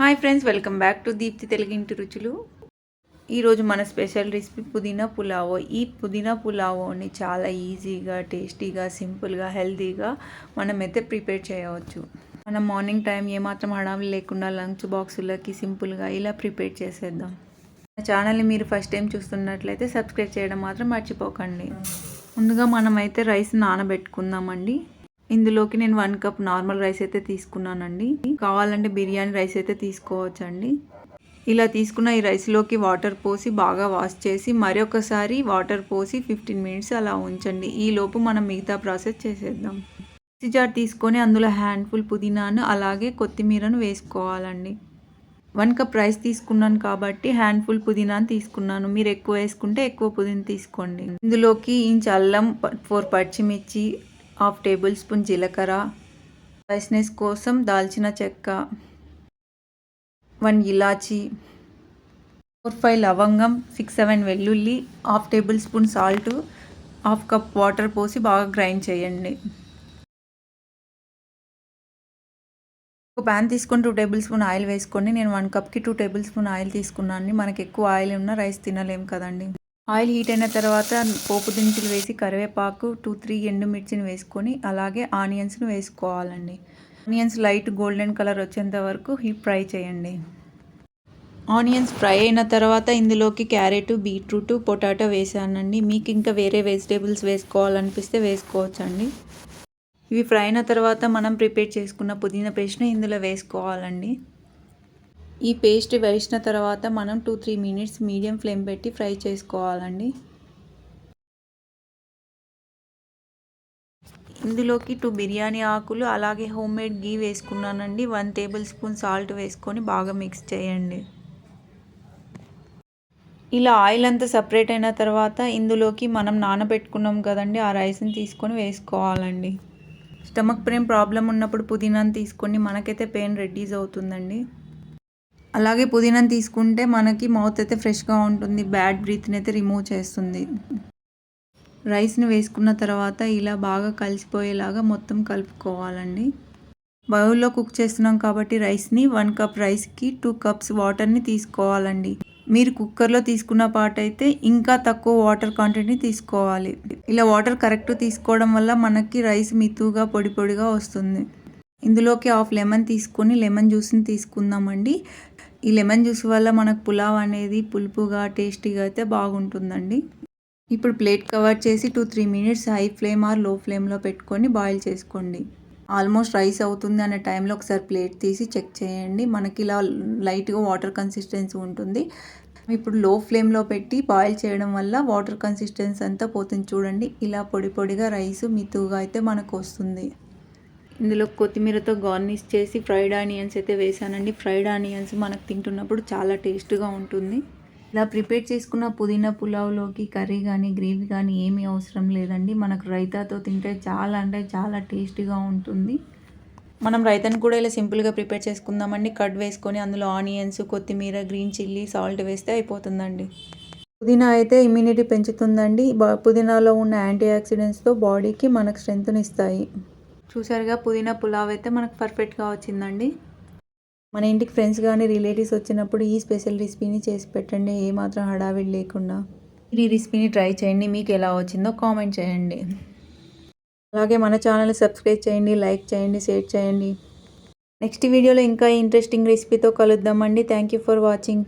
Hi friends welcome back to Deepti Telugu ఇంటి రుచులు. ఈరోజు మన స్పెషల్ రెసిపీ పుదీనా పులావో. ఈ పుదీనా పులావోని చాలా ఈజీగా టేస్టీగా సింపుల్గా హెల్తీగా మనమైతే ప్రిపేర్ చేయవచ్చు. మనం మార్నింగ్ టైం ఏమాత్రం హడావి లేకుండా లంచ్ బాక్సులకి సింపుల్గా ఇలా ప్రిపేర్ చేసేద్దాం. మన ఛానల్ని మీరు ఫస్ట్ టైం చూస్తున్నట్లయితే సబ్స్క్రైబ్ చేయడం మాత్రం మర్చిపోకండి. ముందుగా మనమైతే రైస్ నానబెట్టుకుందామండి. ఇందులోకి నేను వన్ కప్ నార్మల్ రైస్ అయితే తీసుకున్నానండి. కావాలంటే బిర్యానీ రైస్ అయితే తీసుకోవచ్చండి. ఇలా తీసుకున్న ఈ రైస్లోకి వాటర్ పోసి బాగా వాష్ చేసి మరొకసారి వాటర్ పోసి ఫిఫ్టీన్ మినిట్స్ అలా ఉంచండి. ఈ లోపు మనం మిగతా ప్రాసెస్ చేసేద్దాం. మిక్సీ జార్ తీసుకొని అందులో హ్యాండ్ఫుల్ పుదీనాను అలాగే కొత్తిమీరను వేసుకోవాలండి. వన్ కప్ రైస్ తీసుకున్నాను కాబట్టి హ్యాండ్ఫుల్ పుదీనాను తీసుకున్నాను. మీరు ఎక్కువ వేసుకుంటే ఎక్కువ పుదీనా తీసుకోండి. ఇందులోకి ఇంచ్ అల్లం ఫోర్ పచ్చిమిర్చి హాఫ్ టేబుల్ స్పూన్ జీలకర్ర స్పైస్నెస్ కోసం దాల్చిన చెక్క వన్ ఇలాచి ఫోర్ ఫైవ్ లవంగం సిక్స్ సెవెన్ వెల్లుల్లి half tablespoon salt half cup water పోసి బాగా గ్రైండ్ చేయండి. ఒక ప్యాన్ తీసుకొని టూ టేబుల్ స్పూన్ ఆయిల్ వేసుకోండి. నేను వన్ కప్కి టూ టేబుల్ స్పూన్ ఆయిల్ తీసుకున్నాను మనకి ఎక్కువ ఆయిల్ ఉన్న రైస్ తినలేం కదండి. ఆయిల్ హీట్ అయిన తర్వాత పోపు దినుసులు వేసి కరివేపాకు టూ త్రీ ఎండుమిర్చిని వేసుకొని అలాగే ఆనియన్స్ను వేసుకోవాలండి. ఆనియన్స్ లైట్ గోల్డెన్ కలర్ వచ్చేంత వరకు హీట్ ఫ్రై చేయండి. ఆనియన్స్ ఫ్రై అయిన తర్వాత ఇందులోకి క్యారెట్ బీట్రూట్ పొటాటో వేసానండి. మీకు ఇంకా వేరే వెజిటేబుల్స్ వేసుకోవాలనిపిస్తే వేసుకోవచ్చండి. ఇవి ఫ్రై అయిన తర్వాత మనం ప్రిపేర్ చేసుకున్న పుదీనా పేస్ట్ని ఇందులో వేసుకోవాలండి. ఈ పేస్ట్ వేసిన తర్వాత మనం two three minutes medium flame పెట్టి ఫ్రై చేసుకోవాలండి. ఇందులోకి టూ బిర్యానీ ఆకులు అలాగే హోమ్ మేడ్ గీ వేసుకున్నానండి. వన్ టేబుల్ స్పూన్ సాల్ట్ వేసుకొని బాగా మిక్స్ చేయండి. ఇలా ఆయిల్ అంతా సపరేట్ అయిన తర్వాత ఇందులోకి మనం నానబెట్టుకున్నాం కదండి ఆ రైస్ని తీసుకొని వేసుకోవాలండి. స్టమక్ పెయిన్ ప్రాబ్లం ఉన్నప్పుడు పుదీనాను తీసుకొని మనకైతే పెయిన్ రెడ్యూస్ అవుతుందండి. అలాగే పుదీనాను తీసుకుంటే మనకి మౌత్ అయితే ఫ్రెష్గా ఉంటుంది బ్యాడ్ బ్రీత్ని అయితే రిమూవ్ చేస్తుంది. రైస్ని వేసుకున్న తర్వాత ఇలా బాగా కలిసిపోయేలాగా మొత్తం కలుపుకోవాలండి. బౌల్లో కుక్ చేస్తున్నాం కాబట్టి రైస్ని వన్ కప్ రైస్కి టూ కప్స్ వాటర్ని తీసుకోవాలండి. మీరు కుక్కర్లో తీసుకున్న పాట అయితే ఇంకా తక్కువ వాటర్ క్వాంటిటీని తీసుకోవాలి. ఇలా వాటర్ కరెక్ట్ తీసుకోవడం వల్ల మనకి రైస్ మితుగా పొడి పొడిగా వస్తుంది. ఇందులోకి హాఫ్ లెమన్ తీసుకొని లెమన్ జ్యూస్ని తీసుకుందామండి. ఈ లెమన్ జ్యూస్ వల్ల మనకు పులావ్ అనేది పులుపుగా టేస్టీగా అయితే బాగుంటుందండి. ఇప్పుడు ప్లేట్ కవర్ చేసి two three minutes high flame ఆర్లో ఫ్లేమ్లో పెట్టుకొని బాయిల్ చేసుకోండి. ఆల్మోస్ట్ రైస్ అవుతుంది అనే టైంలో ఒకసారి ప్లేట్ తీసి చెక్ చేయండి. మనకి ఇలా లైట్గా వాటర్ కన్సిస్టెన్సీ ఉంటుంది. ఇప్పుడు లో ఫ్లేమ్లో పెట్టి బాయిల్ చేయడం వల్ల వాటర్ కన్సిస్టెన్సీ అంతా పోతుంది చూడండి. ఇలా పొడి పొడిగా రైస్ మితుగా అయితే మనకు వస్తుంది. ఇందులో కొత్తిమీరతో గార్నిష్ చేసి ఫ్రైడ్ ఆనియన్స్ అయితే వేసానండి ఫ్రైడ్ ఆనియన్స్ మనకు తింటున్నప్పుడు చాలా టేస్ట్గా ఉంటుంది. ఇలా ప్రిపేర్ చేసుకున్న పుదీనా పులావ్లోకి కర్రీ కానీ గ్రేవీ కానీ ఏమీ అవసరం లేదండి. మనకు రైతాతో తింటే చాలా అంటే చాలా టేస్టీగా ఉంటుంది. మనం రైతాను కూడా ఇలా సింపుల్గా ప్రిపేర్ చేసుకుందామండి. కట్ వేసుకొని అందులో ఆనియన్స్ కొత్తిమీర గ్రీన్ చిల్లీ సాల్ట్ వేస్తే అయిపోతుందండి. పుదీనా అయితే ఇమ్యూనిటీ పెంచుతుందండి. పుదీనాలో ఉన్న యాంటీ ఆక్సిడెంట్స్తో బాడీకి మనకు స్ట్రెంగ్త్ని ఇస్తాయి. చూసారుగా పుదీనా పులావ్ అయితే మనకు పర్ఫెక్ట్గా వచ్చిందండి. మన ఇంటికి ఫ్రెండ్స్ కానీ రిలేటివ్స్ వచ్చినప్పుడు ఈ స్పెషల్ రెసిపీని చేసి పెట్టండి. ఏమాత్రం హడావిడి లేకుండా. ఈ రెసిపీని ట్రై చేయండి. మీకు ఎలా వచ్చిందో కామెంట్ చేయండి. అలాగే మన ఛానల్ సబ్స్క్రైబ్ చేయండి లైక్ చేయండి షేర్ చేయండి. నెక్స్ట్ వీడియోలో ఇంకా ఇంట్రెస్టింగ్ రెసిపీతో కలుద్దామండి. Thank you for watching